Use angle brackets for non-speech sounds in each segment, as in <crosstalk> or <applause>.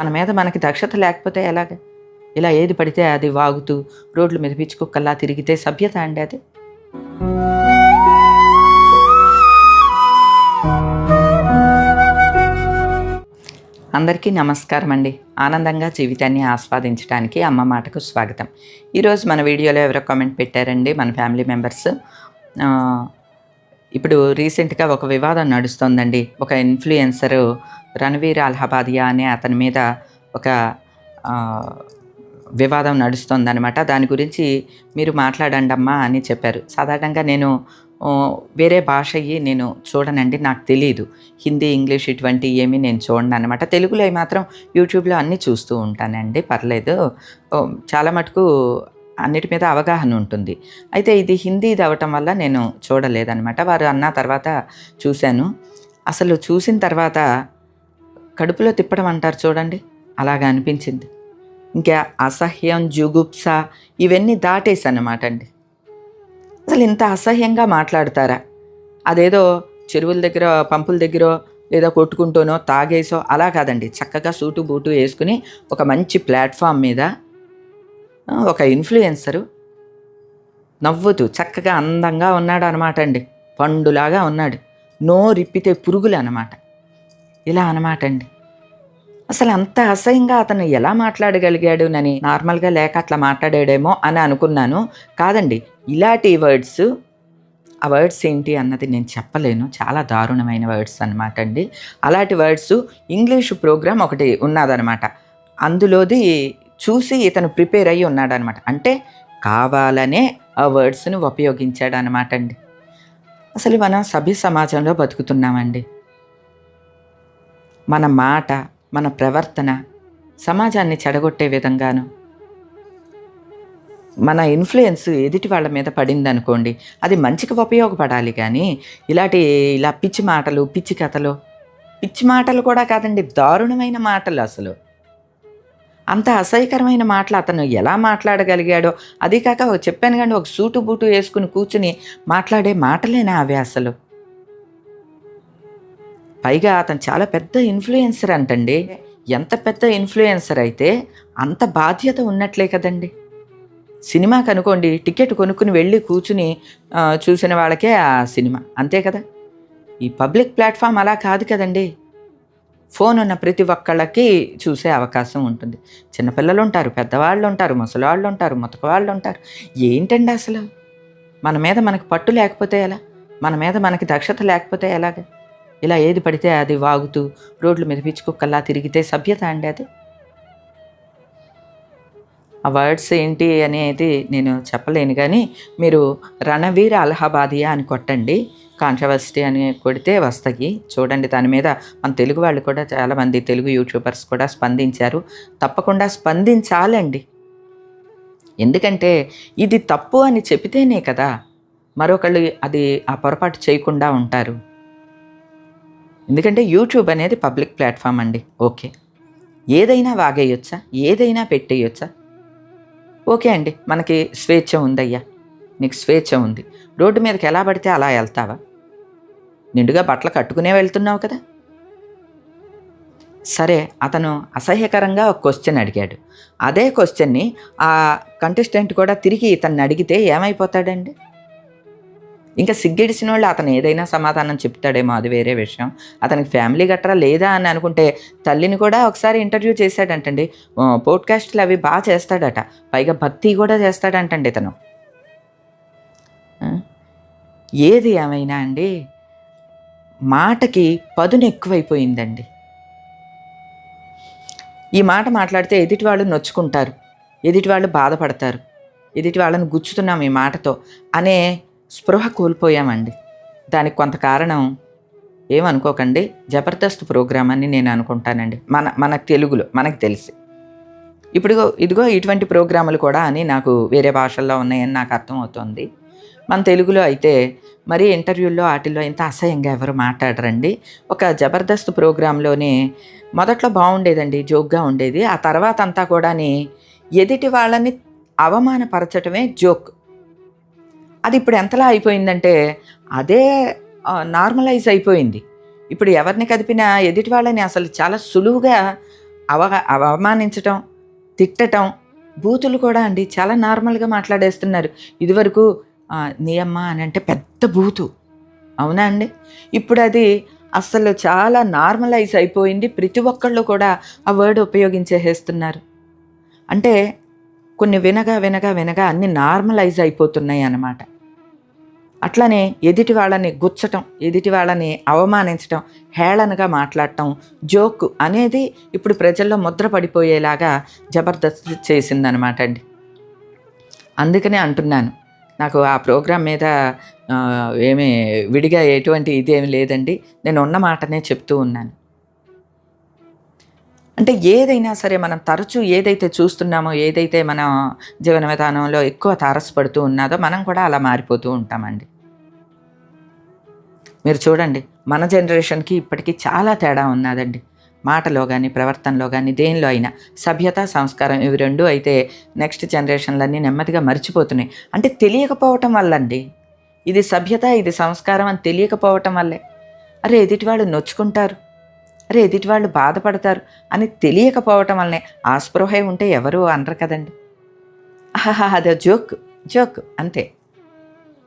మన మీద మనకి దక్షత లేకపోతే ఎలాగ? ఇలా ఏది పడితే అది వాగుతూ రోడ్ల మీద పిచ్చుకుక్కల్లా తిరిగితే సభ్యత అండి అది. అందరికీ నమస్కారం అండి. ఆనందంగా జీవితాన్ని ఆస్వాదించడానికి అమ్మ మాటకు స్వాగతం. ఈరోజు మన వీడియోలో ఎవరో కామెంట్ పెట్టారండి మన ఫ్యామిలీ మెంబర్స్. ఇప్పుడు రీసెంట్గా ఒక వివాదం నడుస్తోందండి. ఒక ఇన్ఫ్లుయెన్సరు రణవీర్ అల్హాబాదియా అనే అతని మీద ఒక వివాదం నడుస్తోందనమాట దాని గురించి మీరు మాట్లాడండి అమ్మా అని చెప్పారు. సాధారణంగా నేను వేరే భాష అయ్యి నేను చూడనండి నాకు తెలియదు హిందీ ఇంగ్లీష్ ఇటువంటి ఏమీ నేను చూడను అనమాట తెలుగులో మాత్రం యూట్యూబ్లో అన్నీ చూస్తూ ఉంటానండి పర్లేదు. చాలా మటుకు అన్నిటి మీద అవగాహన ఉంటుంది. అయితే ఇది హిందీది అవటం వల్ల నేను చూడలేదనమాట వారు అన్న తర్వాత చూశాను. అసలు చూసిన తర్వాత కడుపులో తిప్పడం అంటారు చూడండి. అలాగా అనిపించింది. ఇంకా అసహ్యం జుగుప్స ఇవన్నీ దాటేసి అన్నమాట అండి. అసలు ఇంత అసహ్యంగా మాట్లాడతారా? అదేదో చెరువుల దగ్గర పంపుల దగ్గర లేదా కొట్టుకుంటూనో తాగేసో అలా కాదండి. చక్కగా సూటు బూటు వేసుకుని ఒక మంచి ప్లాట్ఫామ్ మీద ఒక ఇన్ఫ్లుయెన్సరు నవ్వుతూ చక్కగా అందంగా ఉన్నాడు అనమాట అండి. పండులాగా ఉన్నాడు. నోరిప్పితే పురుగులు అనమాట ఇలా అనమాట అండి. అసలు అంత అసహ్యంగా అతను ఎలా మాట్లాడగలిగాడు నని నార్మల్గా లేక అట్లా మాట్లాడాడేమో అని అనుకున్నాను. కాదండి ఇలాంటి వర్డ్స్ ఆ వర్డ్స్ ఏంటి అన్నది నేను చెప్పలేను. చాలా దారుణమైన వర్డ్స్ అనమాట అండి. అలాంటి వర్డ్స్ ఇంగ్లీష్ ప్రోగ్రామ్ ఒకటి ఉన్నదనమాట అందులోది చూసి ఇతను ప్రిపేర్ అయ్యి ఉన్నాడనమాట. అంటే కావాలనే ఆ వర్డ్స్ని ఉపయోగించాడు అనమాట అండి. అసలు మనం సభ్య సమాజంలో బతుకుతున్నామండి. మన మాట మన ప్రవర్తన సమాజాన్ని చెడగొట్టే విధంగాను. మన ఇన్ఫ్లుయెన్స్ ఎదుటి వాళ్ళ మీద పడింది అనుకోండి అది మంచికి ఉపయోగపడాలి కానీ ఇలాంటి ఇలా పిచ్చి మాటలు పిచ్చి కథలు పిచ్చి మాటలు కూడా కాదండి దారుణమైన మాటలు అసలు. అంత అసహ్యకరమైన మాటలు అతను ఎలా మాట్లాడగలిగాడో. అది కాక ఒక చెప్పాను కానీ ఒక సూటు బూటు వేసుకుని కూర్చుని మాట్లాడే మాటలేనా అవి అసలు? పైగా అతను చాలా పెద్ద ఇన్ఫ్లుయెన్సర్ అంటండి. ఎంత పెద్ద ఇన్ఫ్లుయెన్సర్ అయితే అంత బాధ్యత ఉన్నట్లే కదండి. సినిమా కనుకోండి టికెట్ కొనుక్కుని వెళ్ళి కూర్చుని చూసిన వాళ్ళకే ఆ సినిమా. అంతే కదా? ఈ పబ్లిక్ ప్లాట్ఫామ్ అలా కాదు కదండి. ఫోన్ ఉన్న ప్రతి ఒక్కళ్ళకి చూసే అవకాశం ఉంటుంది. చిన్నపిల్లలు ఉంటారు పెద్దవాళ్ళు ఉంటారు ముసలివాళ్ళు ఉంటారు ముతకవాళ్ళు ఉంటారు. ఏంటండి అసలు? మన మీద మనకి పట్టు లేకపోతే ఎలా? మన మీద మనకి దక్షత లేకపోతే ఎలాగ? ఇలా ఏది పడితే అది వాగుతూ రోడ్ల మీద పిచ్చుకుక్కల్లా తిరిగితే సభ్యత అండి అది? ఆ వర్డ్స్ ఏంటి అనేది నేను చెప్పలేను కానీ మీరు రణవీర్ అలహాబాదియా అని కొట్టండి. కాంట్రవర్సిటీ అని కొడితే వస్తాయి. చూడండి దాని మీద మన తెలుగు వాళ్ళు కూడా చాలామంది తెలుగు యూట్యూబర్స్ కూడా స్పందించారు. తప్పకుండా స్పందించాలండి. ఎందుకంటే ఇది తప్పు అని చెబితేనే కదా మరొకళ్ళు అది ఆ పొరపాటు చేయకుండా ఉంటారు. ఎందుకంటే యూట్యూబ్ అనేది పబ్లిక్ ప్లాట్ఫామ్ అండి. ఓకే. ఏదైనా వాగేయొచ్చా? ఏదైనా పెట్టేయొచ్చా? ఓకే అండి. మనకి స్వేచ్ఛ ఉందయ్యా. నీకు స్వేచ్ఛ ఉంది. రోడ్డు మీదకి ఎలా పడితే అలా వెళ్తావా? నిండుగా బట్టలు కట్టుకునే వెళ్తున్నావు కదా? సరే అతను అసహ్యకరంగా ఒక క్వశ్చన్ అడిగాడు. అదే క్వశ్చన్ని ఆ కంటెస్టెంట్ కూడా తిరిగి ఇతన్ని అడిగితే ఏమైపోతాడండి? ఇంకా సిగ్గిడిసిన వాళ్ళు అతను ఏదైనా సమాధానం చెప్తాడేమో అది వేరే విషయం. అతనికి ఫ్యామిలీ గట్రా లేదా అని అనుకుంటే తల్లిని కూడా ఒకసారి ఇంటర్వ్యూ చేశాడంటండి. పోడ్కాస్ట్లు అవి బాగా చేస్తాడట. పైగా భక్తి కూడా చేస్తాడంటండి ఇతను. ఏది ఏమైనా అండి? మాటకి పదును ఎక్కువైపోయిందండి. ఈ మాట మాట్లాడితే ఎదుటి వాళ్ళు నొచ్చుకుంటారు ఎదుటి వాళ్ళు బాధపడతారు ఎదుటి వాళ్ళని గుచ్చుతున్నాం ఈ మాటతో అనే స్పృహ కోల్పోయామండి. దానికి కొంత కారణం ఏమనుకోకండి జబర్దస్త్ ప్రోగ్రామ్ అని నేను అనుకుంటానండి. మన మన తెలుగులో మనకు తెలిసి. ఇప్పుడు ఇదిగో ఇటువంటి ప్రోగ్రాములు కూడా అని నాకు వేరే భాషల్లో ఉన్నాయని నాకు అర్థమవుతుంది. మన తెలుగులో అయితే మరి ఇంటర్వ్యూల్లో వాటిల్లో ఇంత అసహ్యంగా ఎవరు మాట్లాడరండి. ఒక జబర్దస్త్ ప్రోగ్రాంలోనే మొదట్లో బాగుండేదండి జోక్గా ఉండేది. ఆ తర్వాత అంతా కూడాని ఎదుటి వాళ్ళని అవమానపరచటమే జోక్. అది ఇప్పుడు ఎంతలా అయిపోయిందంటే అదే నార్మలైజ్ అయిపోయింది. ఇప్పుడు ఎవరిని కదిపినా ఎదుటి వాళ్ళని అసలు చాలా సులువుగా అవ అవమానించటం తిట్టటం బూతులు కూడా అండి చాలా నార్మల్గా మాట్లాడేస్తున్నారు. ఇదివరకు ఆ, అని అంటే పెద్ద బూతు. అవునా అండి? ఇప్పుడు అది అసలు చాలా నార్మలైజ్ అయిపోయింది. ప్రతి ఒక్కళ్ళు కూడా ఆ వర్డ్ ఉపయోగించేసేస్తున్నారు. అంటే కొన్ని వినగా వినగా వినగా అన్ని నార్మలైజ్ అయిపోతున్నాయి అన్నమాట. అట్లనే ఎదుటి వాళ్ళని గుచ్చటం ఎదుటి వాళ్ళని అవమానించటం హేళనగా మాట్లాడటం జోక్ అనేది ఇప్పుడు ప్రజల్లో ముద్ర పడిపోయేలాగా జబర్దస్త్ చేసిందనమాట అండి. అందుకనే అంటున్నాను. నాకు ఆ ప్రోగ్రాం మీద ఏమి విడిగా ఎటువంటి ఇదేమి లేదండి. నేను ఉన్న మాటనే చెప్తూ ఉన్నాను. అంటే ఏదైనా సరే మనం తరచూ ఏదైతే చూస్తున్నామో ఏదైతే మన జీవన విధానంలో ఎక్కువ తారసపడుతూ ఉన్నదో మనం కూడా అలా మారిపోతూ ఉంటామండి. మీరు చూడండి మన జనరేషన్కి ఇప్పటికీ చాలా తేడా ఉన్నదండి. మాటలో కానీ ప్రవర్తనలో కానీ దేనిలో అయినా సభ్యత సంస్కారం ఇవి రెండు అయితే నెక్స్ట్ జనరేషన్లన్నీ నెమ్మదిగా మర్చిపోతున్నాయి. అంటే తెలియకపోవటం వల్లండి. ఇది సభ్యత ఇది సంస్కారం అని తెలియకపోవటం వల్లే. అరే ఎదుటివాళ్ళు నొచ్చుకుంటారు. అరే ఎదుటివాళ్ళు బాధపడతారు అని తెలియకపోవటం వల్లనే ఆ ఉంటే ఎవరు అనరు కదండి. ఆహా అదే జోక్ జోక్ అంతే.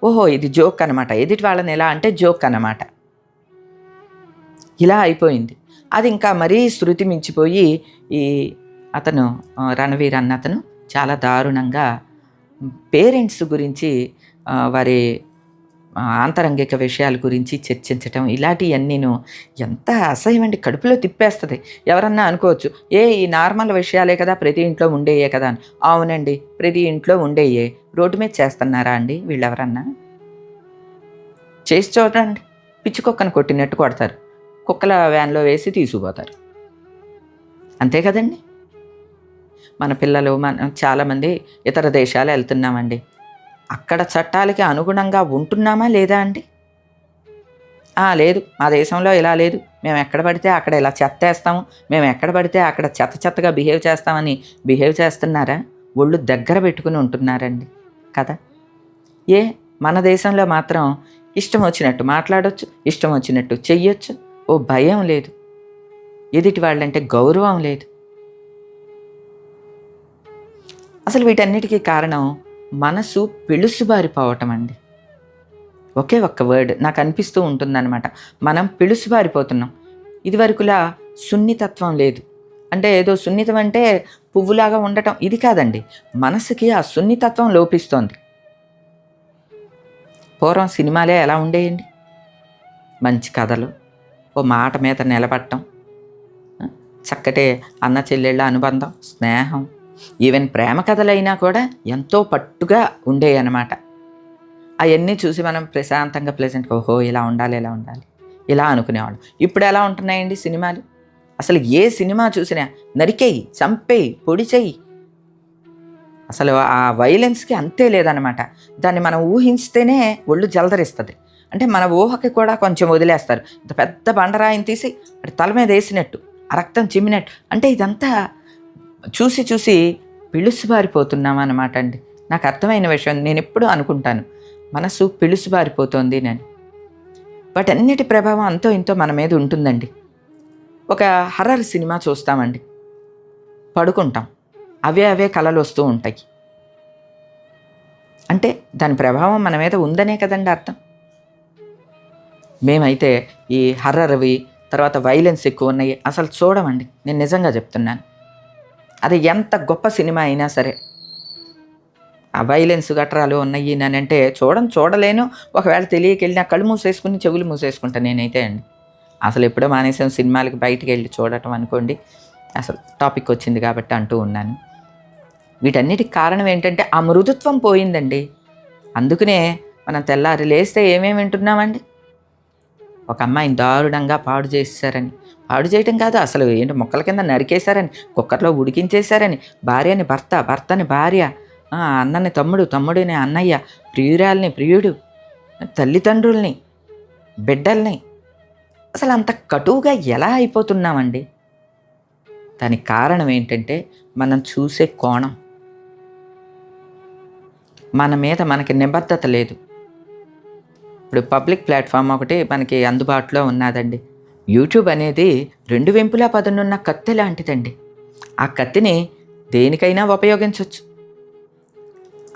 ఓహో ఇది జోక్ అనమాట ఎదుటి వాళ్ళని ఎలా అంటే జోక్ అనమాట ఇలా అయిపోయింది. అది ఇంకా మరీ శృతి మించిపోయి ఈ అతను రణవీర్ అన్న అతను చాలా దారుణంగా పేరెంట్స్ గురించి వారి ఆంతరంగిక విషయాల గురించి చర్చించటం ఇలాంటివన్నీను ఎంత అసహ్యం అండి కడుపులో తిప్పేస్తుంది. ఎవరన్నా అనుకోవచ్చు ఏ ఈ నార్మల్ విషయాలే కదా ప్రతి ఇంట్లో ఉండేయే కదా అని. అవునండి ప్రతి ఇంట్లో ఉండేయే. రోడ్డు మీద చేస్తున్నారా అండి వీళ్ళెవరన్నా? చేసి చూడండి. పిచ్చుకొక్కను కొట్టినట్టు కొడతారు. కుక్కల వ్యాన్లో వేసి తీసుకుపోతారు. అంతే కదండి? మన పిల్లలు మన చాలామంది ఇతర దేశాలు వెళ్తున్నామండి. అక్కడ చట్టాలకి అనుగుణంగా ఉంటున్నామా లేదా అండి? లేదు. మా దేశంలో ఇలా లేదు. మేము ఎక్కడ పడితే అక్కడ ఇలా చెత్తేస్తాము మేము ఎక్కడ పడితే అక్కడ చెత్త చెత్తగా బిహేవ్ చేస్తామని బిహేవ్ చేస్తున్నారా? ఒళ్ళు దగ్గర పెట్టుకుని ఉంటున్నారండి. కదా? ఏ మన దేశంలో మాత్రం ఇష్టం వచ్చినట్టు మాట్లాడొచ్చు ఇష్టం వచ్చినట్టు చెయ్యొచ్చు. ఓ భయం లేదు. ఎదుటి వాళ్ళంటే గౌరవం లేదు. అసలు వీటన్నిటికీ కారణం మనసు పిలుసుబారిపోవటం అండి ఒకే ఒక్క వర్డ్ నాకు అనిపిస్తూ ఉంటుందన్నమాట. మనం పిలుసుబారిపోతున్నాం. ఇదివరకులా సున్నితత్వం లేదు. అంటే ఏదో సున్నితం అంటే పువ్వులాగా ఉండటం ఇది కాదండి. మనసుకి ఆ సున్నితత్వం లోపిస్తోంది. పూర్వం సినిమాలే ఎలా ఉండేయండి? మంచి కథలు. ఓ మాట మీద నిలబడటం చక్కటి అన్న చెల్లెళ్ళ అనుబంధం స్నేహం ఈవెన్ ప్రేమ కథలైనా కూడా ఎంతో పట్టుగా ఉండేవి అనమాట అవన్నీ చూసి మనం ప్రశాంతంగా ప్లెజెంట్గా ఓహో ఇలా ఉండాలి ఇలా ఉండాలి ఇలా అనుకునేవాళ్ళం. ఇప్పుడు ఎలా ఉంటున్నాయండి సినిమాలు? అసలు ఏ సినిమా చూసినా నరికేయి చంపేయి పొడి అసలు ఆ వైలెన్స్కి అంతే లేదనమాట దాన్ని మనం ఊహించితేనే ఒళ్ళు జలదరిస్తుంది. అంటే మన ఊహకి కూడా కొంచెం వదిలేస్తారు. ఇంత పెద్ద బండరాయిని తీసి తల మీద వేసినట్టు ఆ రక్తం చిమ్మినట్టు. అంటే ఇదంతా చూసి చూసి పిలుసుబారిపోతున్నాం అనమాట అండి. నాకు అర్థమైన విషయం నేను ఎప్పుడూ అనుకుంటాను మనసు పిలుసుబారిపోతోంది నేను వాటన్నిటి ప్రభావం అంతో ఇంతో మన మీద ఉంటుందండి. ఒక హర్రర్ సినిమా చూస్తామండి. పడుకుంటాం. అవే అవే కళలు వస్తూ ఉంటాయి. అంటే దాని ప్రభావం మన మీద ఉందనే కదండి అర్థం. మేమైతే ఈ హర్రర్వి తర్వాత వైలెన్స్ ఎక్కువ ఉన్నాయి అసలు చూడమండి నేను నిజంగా చెప్తున్నాను. అది ఎంత గొప్ప సినిమా అయినా సరే. ఆ వైలెన్స్ గట్రాలు ఉన్నాయి నేనంటే చూడను చూడలేను. ఒకవేళ తెలియకెళ్ళినా కళ్ళు మూసేసుకుని చెవులు మూసేసుకుంటాను నేనైతే అండి. అసలు ఎప్పుడో మానేసాం సినిమాలకి బయటికి వెళ్ళి చూడటం అనుకోండి అసలు టాపిక్ వచ్చింది కాబట్టి అంటూ ఉన్నాను. వీటన్నిటికి కారణం ఏంటంటే ఆ మృదుత్వం పోయిందండి. అందుకనే మనం తెల్లారి లేస్తే ఏమేమి వింటున్నామండి? ఒక అమ్మాయిని దారుణంగా పాడు చేశారని పాడు చేయటం కాదు అసలు ఏంటి మొక్కల కింద నరికేశారని కుక్కర్లో ఉడికించేశారని భార్యని భర్త భర్తని భార్య అన్నని తమ్ముడు తమ్ముడిని అన్నయ్య ప్రియురాల్ని ప్రియుడు తల్లిదండ్రుల్ని బిడ్డల్ని. అసలు అంత కటువుగా ఎలా అయిపోతున్నామండి? దానికి కారణం ఏంటంటే మనం చూసే కోణం. మన మీద మనకి నిబద్ధత లేదు. ఇప్పుడు పబ్లిక్ ప్లాట్ఫామ్ ఒకటి మనకి అందుబాటులో ఉన్నదండి. యూట్యూబ్ అనేది రెండు వెంపులా పదనున్న కత్తి లాంటిదండి. ఆ కత్తిని దేనికైనా ఉపయోగించవచ్చు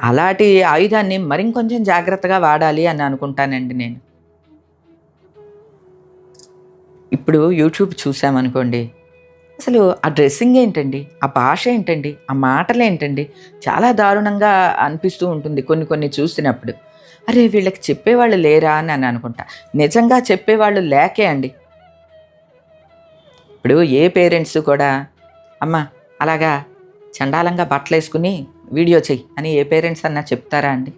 అలాంటి ఆయుధాన్ని మరింకొంచెం జాగ్రత్తగా వాడాలి అని అనుకుంటానండి నేను. ఇప్పుడు యూట్యూబ్ చూసామనుకోండి అసలు ఆ డ్రెస్సింగ్ ఏంటండి? ఆ భాష ఏంటండి? ఆ మాటలు ఏంటండి? చాలా దారుణంగా అనిపిస్తూ ఉంటుంది కొన్ని కొన్ని చూసినప్పుడు. అరే వీళ్ళకి చెప్పేవాళ్ళు లేరా అని అని అనుకుంటా. నిజంగా చెప్పేవాళ్ళు లేకే అండి. ఇప్పుడు ఏ పేరెంట్స్ కూడా అమ్మ అలాగా చండాలంగా బట్టలు వేసుకుని వీడియో చెయ్యి అని ఏ పేరెంట్స్ అన్నా చెప్తారా అండి?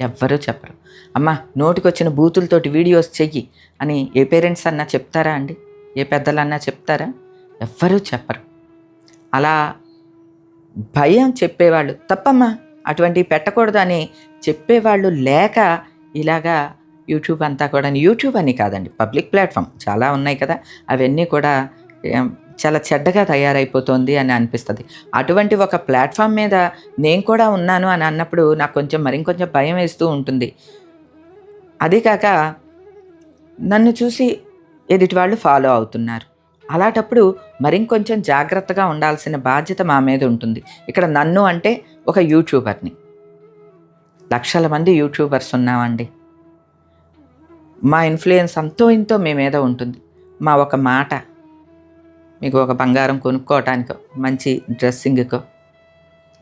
ఎవ్వరూ చెప్పరు. అమ్మ నోటికొచ్చిన బూతులతోటి వీడియోస్ చెయ్యి అని ఏ పేరెంట్స్ అన్నా చెప్తారా అండి? ఏ పెద్దలన్నా చెప్తారా? ఎవ్వరూ చెప్పరు. అలా భయం చెప్పేవాళ్ళు తప్పమ్మా. అటువంటివి పెట్టకూడదని చెప్పేవాళ్ళు లేక ఇలాగా యూట్యూబ్ అంతా కూడా యూట్యూబ్ అని కాదండి పబ్లిక్ ప్లాట్ఫామ్ చాలా ఉన్నాయి కదా అవన్నీ కూడా చాలా చెడ్డగా తయారైపోతుంది అని అనిపిస్తుంది. అటువంటి ఒక ప్లాట్ఫామ్ మీద నేను కూడా ఉన్నాను అని అన్నప్పుడు నాకు కొంచెం మరింకొంచెం భయం వేస్తూ ఉంటుంది. అదే కాక నన్ను చూసి ఎదుటి వాళ్ళు ఫాలో అవుతున్నారు. అలాంటప్పుడు మరింకొంచెం జాగ్రత్తగా ఉండాల్సిన బాధ్యత మా మీద ఉంటుంది. ఇక్కడ నన్ను అంటే ఒక యూట్యూబర్ని. లక్షల మంది యూట్యూబర్స్ ఉన్నామండి. మా ఇన్ఫ్లుయెన్స్ అంతో ఇంతో మీ మీద ఉంటుంది. మా ఒక మాట. మీకు ఒక బంగారం కొనుక్కోవటానికో మంచి డ్రెస్సింగ్కో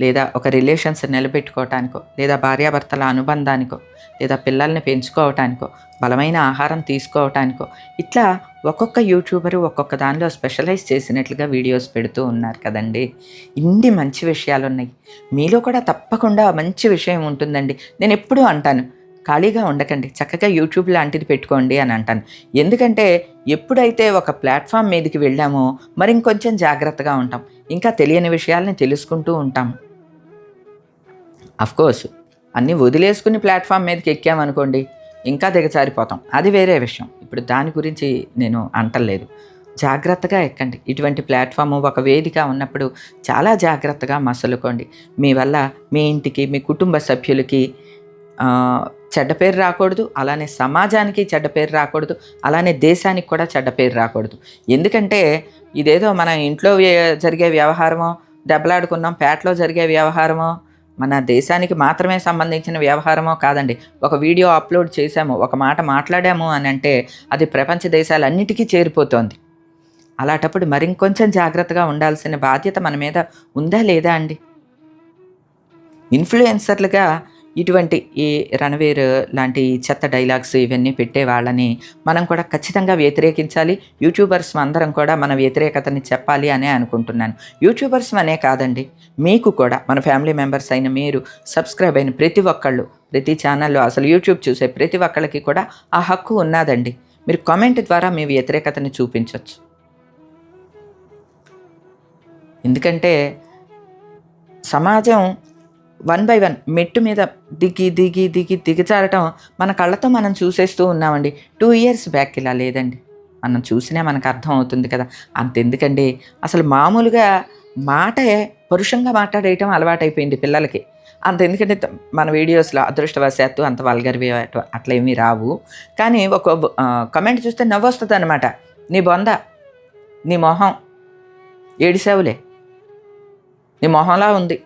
లేదా ఒక రిలేషన్స్ నిలబెట్టుకోవటానికో లేదా భార్యాభర్తల అనుబంధానికో లేదా పిల్లల్ని పెంచుకోవటానికో బలమైన ఆహారం తీసుకోవటానికో ఇట్లా ఒక్కొక్క యూట్యూబరు ఒక్కొక్క దానిలో స్పెషలైజ్ చేసినట్లుగా వీడియోస్ పెడుతూ ఉన్నారు కదండి. ఇన్ని మంచి విషయాలు ఉన్నాయి మీలో కూడా తప్పకుండా మంచి విషయం ఉంటుందండి. నేను ఎప్పుడూ అంటాను ఖాళీగా ఉండకండి చక్కగా యూట్యూబ్ లాంటిది పెట్టుకోండి అని అంటాను. ఎందుకంటే ఎప్పుడైతే ఒక ప్లాట్ఫామ్ మీదకి వెళ్ళామో మరి ఇంకొంచెం జాగ్రత్తగా ఉంటాం. ఇంకా తెలియని విషయాల్ని తెలుసుకుంటూ ఉంటాం. కోర్స్ అన్నీ వదిలేసుకుని ప్లాట్ఫామ్ మీదకి ఎక్కామనుకోండి ఇంకా దిగజారిపోతాం. అది వేరే విషయం. ఇప్పుడు దాని గురించి నేను అంటలేదు. జాగ్రత్తగా ఎక్కండి. ఇటువంటి ప్లాట్ఫామ్ ఒక వేదిక ఉన్నప్పుడు చాలా జాగ్రత్తగా మసలుకోండి. మీ వల్ల మీ ఇంటికి మీ కుటుంబ సభ్యులకి చెడ్డ పేరు రాకూడదు. అలానే సమాజానికి చెడ్డ పేరు రాకూడదు. అలానే దేశానికి కూడా చెడ్డ పేరు రాకూడదు. ఎందుకంటే ఇదేదో మన ఇంట్లో జరిగే వ్యవహారమో దెబ్బలాడుకున్నాం పేటలో జరిగే వ్యవహారమో మన దేశానికి మాత్రమే సంబంధించిన వ్యవహారమో కాదండి. ఒక వీడియో అప్లోడ్ చేశాము ఒక మాట మాట్లాడాము అని అంటే అది ప్రపంచ దేశాలన్నిటికీ చేరిపోతోంది. అలాంటప్పుడు మరింకొంచెం జాగ్రత్తగా ఉండాల్సిన బాధ్యత మన మీద ఉందా లేదా అండి? ఇన్ఫ్లుయెన్సర్లుగా ఇటువంటి ఈ రణవీర్ లాంటి చెత్త డైలాగ్స్ ఇవన్నీ పెట్టే వాళ్ళని మనం కూడా ఖచ్చితంగా వ్యతిరేకించాలి. యూట్యూబర్స్ అందరం కూడా మన వ్యతిరేకతని చెప్పాలి అనే అనుకుంటున్నాను. యూట్యూబర్స్ అనే కాదండి మీకు కూడా మన ఫ్యామిలీ మెంబర్స్ అయిన మీరు సబ్స్క్రైబ్ అయిన ప్రతి ఒక్కళ్ళు ప్రతి ఛానల్లో అసలు యూట్యూబ్ చూసే ప్రతి ఒక్కళ్ళకి కూడా ఆ హక్కు ఉన్నదండి. మీరు కామెంట్ ద్వారా మీ వ్యతిరేకతని చూపించవచ్చు ఎందుకంటే సమాజం వన్ బై వన్ మెట్టు మీద దిగి దిగి దిగి దిగజారటం మన కళ్ళతో మనం చూసేస్తూ ఉన్నామండి. టూ ఇయర్స్ బ్యాక్ ఇలా లేదండి. మనం చూసినా మనకు అర్థం అవుతుంది కదా. అంతెందుకండి? అసలు మామూలుగా మాట పరుషంగా మాట్లాడేయటం అలవాటైపోయింది పిల్లలకి. అంత ఎందుకంటే మన వీడియోస్లో అదృష్టవశాత్తు అంత వల్గర్వి అట్లా ఏమీ రావు. కానీ ఒక కమెంట్ చూస్తే నవ్వు వస్తుంది అనమాట నీ బొంద నీ మొహం ఏడిసావులే? నీ మొహంలా ఉంది.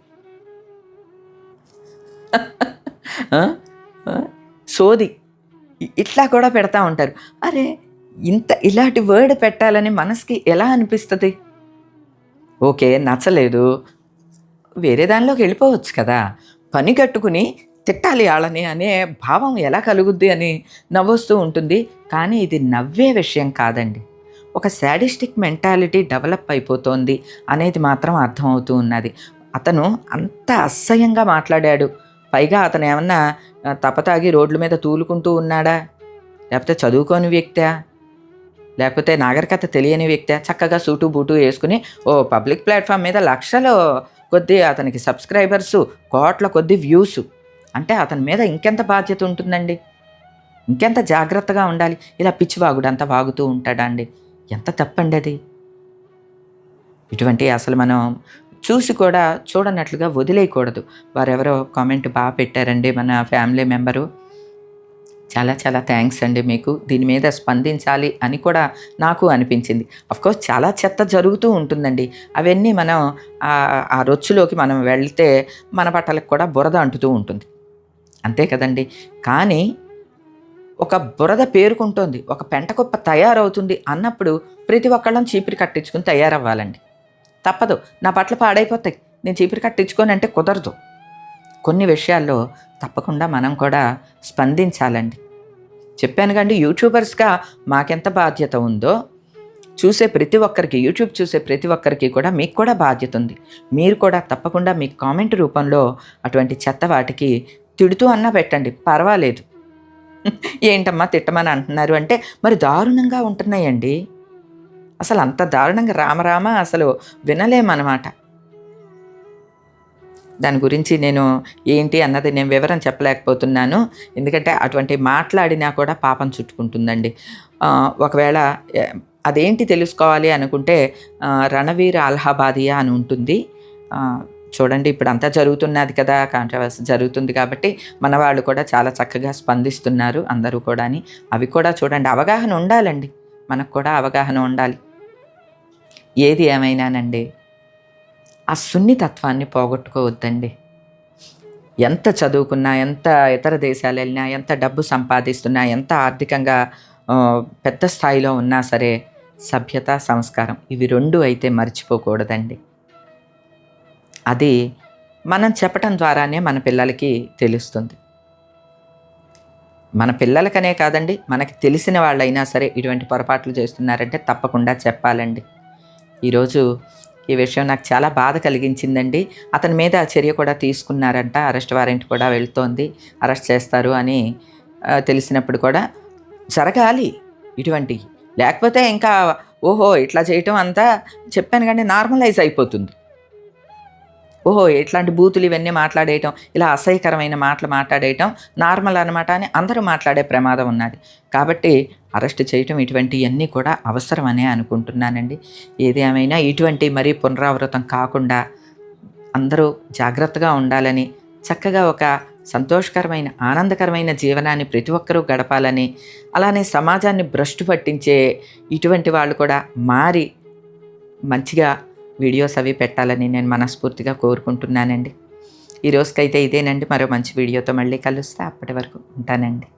సోది. ఇట్లా కూడా పెడతా ఉంటారు. అరే ఇంత ఇలాంటి వర్డ్ పెట్టాలని మనసుకి ఎలా అనిపిస్తుంది? ఓకే నచ్చలేదు. వేరే దానిలోకి వెళ్ళిపోవచ్చు కదా. పని కట్టుకుని తిట్టాలి వాళ్ళని అనే భావం ఎలా కలుగుద్ది అని నవ్వొస్తూ ఉంటుంది. కానీ ఇది నవ్వే విషయం కాదండి. ఒక శాడిస్టిక్ మెంటాలిటీ డెవలప్ అయిపోతోంది అనేది మాత్రం అర్థమవుతూ ఉన్నది. అతను అంత అసహ్యంగా మాట్లాడాడు. పైగా అతను ఏమన్నా తపతాగి రోడ్ల మీద తూలుకుంటూ ఉన్నాడా? లేకపోతే చదువుకోని వ్యక్తా? లేకపోతే నాగరికత తెలియని వ్యక్తి? చక్కగా సూటు బూటు వేసుకుని ఓ పబ్లిక్ ప్లాట్ఫామ్ మీద లక్షలు కొద్ది అతనికి సబ్స్క్రైబర్స్ కోట్ల కొద్ది వ్యూస్. అంటే అతని మీద ఇంకెంత బాధ్యత ఉంటుందండి? ఇంకెంత జాగ్రత్తగా ఉండాలి? ఇలా పిచ్చివాగుడు అంతా వాగుతూ ఉంటాడండి ఎంత తప్పండి అది ఇటువంటి అసలు మనం చూసి కూడా చూడనట్లుగా వదిలేయకూడదు. వారెవరో కామెంట్ బాగా పెట్టారండి మన ఫ్యామిలీ మెంబరు. చాలా చాలా థ్యాంక్స్ అండి మీకు. దీని మీద స్పందించాలి అని కూడా నాకు అనిపించింది. కోర్స్ చాలా చెత్త జరుగుతూ ఉంటుందండి. అవన్నీ మనం ఆ- రొచ్చులోకి మనం వెళ్తే మన బట్టలకు కూడా బురద అంటుతూ ఉంటుంది. అంతే కదండి. కానీ ఒక బురద పేరుకుంటుంది. ఒక పెంటకుప్ప తయారవుతుంది అన్నప్పుడు ప్రతి ఒక్కళ్ళం చీపిరి కట్టించుకుని తయారవ్వాలండి. తప్పదు. నా బట్టలు పాడైపోతాయి. నేను చీపురు కట్టించుకొని అంటే కుదరదు. కొన్ని విషయాల్లో తప్పకుండా మనం కూడా స్పందించాలండి. చెప్పాను కండి యూట్యూబర్స్గా మాకెంత బాధ్యత ఉందో చూసే ప్రతి ఒక్కరికి యూట్యూబ్ చూసే ప్రతి ఒక్కరికి కూడా మీకు కూడా బాధ్యత ఉంది. మీరు కూడా తప్పకుండా మీ కామెంట్ రూపంలో అటువంటి చెత్త వాటికి తిడుతూ అన్నా పెట్టండి. పర్వాలేదు. <laughs> ఏంటమ్మా తిట్టమని అంటున్నారు అంటే మరి దారుణంగా ఉంటున్నాయండి. అసలు అంత దారుణంగా రామరామ అసలు వినలేమన్నమాట. దాని గురించి నేను ఏంటి అన్నది నేను వివరం చెప్పలేకపోతున్నాను. ఎందుకంటే అటువంటి మాట్లాడినా కూడా పాపం చుట్టుకుంటుందండి. ఒకవేళ అదేంటి తెలుసుకోవాలి అనుకుంటే రణవీర్ అల్హాబాదియా అని ఉంటుంది. చూడండి ఇప్పుడు అంతా జరుగుతున్నది కదా కాంట్రవర్సీ జరుగుతుంది కాబట్టి మన వాళ్ళు కూడా చాలా చక్కగా స్పందిస్తున్నారు అందరూ కూడా అవి కూడా చూడండి అవగాహన ఉండాలండి. మనకు కూడా అవగాహన ఉండాలి. ఏది ఏమైనానండి? ఆ సున్నితత్వాన్ని పోగొట్టుకోవద్దండి. ఎంత చదువుకున్నా ఎంత ఇతర దేశాలు వెళ్ళినా ఎంత డబ్బు సంపాదిస్తున్నా ఎంత ఆర్థికంగా పెద్ద స్థాయిలో ఉన్నా సరే సభ్యత సంస్కారం ఇవి రెండు అయితే మర్చిపోకూడదండి. అది మనం చెప్పటం ద్వారానే మన పిల్లలకి తెలుస్తుంది. మన పిల్లలకనే కాదండి మనకి తెలిసిన వాళ్ళైనా సరే ఇటువంటి పొరపాట్లు చేస్తున్నారంటే తప్పకుండా చెప్పాలండి. ఈరోజు ఈ విషయం నాకు చాలా బాధ కలిగించిందండి. అతని మీద చర్య కూడా తీసుకున్నారంట. అరెస్ట్ వారెంట్ కూడా వెళ్తోంది. అరెస్ట్ చేస్తారు అని తెలిసినప్పుడు కూడా జరగాలి ఇటువంటి. లేకపోతే ఇంకా ఓహో ఇట్లా చేయటం అంతా చెప్పాను కానీ నార్మలైజ్ అయిపోతుంది. ఓహో ఇట్లాంటి బూతులు ఇవన్నీ మాట్లాడేయటం ఇలా అసహ్యకరమైన మాటలు మాట్లాడేయటం నార్మల్ అనమాట అని అందరూ మాట్లాడే ప్రమాదం ఉన్నది. కాబట్టి అరెస్ట్ చేయటం ఇటువంటివన్నీ కూడా అవసరమనే అనుకుంటున్నానండి. ఏదేమైనా ఇటువంటి మరీ పునరావృతం కాకుండా అందరూ జాగ్రత్తగా ఉండాలని చక్కగా ఒక సంతోషకరమైన ఆనందకరమైన జీవనాన్ని ప్రతి ఒక్కరూ గడపాలని అలానే సమాజాన్ని భ్రష్టు పట్టించే ఇటువంటి వాళ్ళు కూడా మారి మంచిగా వీడియోస్ అవి పెట్టాలని నేను మనస్ఫూర్తిగా కోరుకుంటున్నానండి. ఈ రోజుకైతే ఇదేనండి. మరో మంచి వీడియోతో మళ్ళీ కలుస్తే. అప్పటి వరకు ఉంటానండి.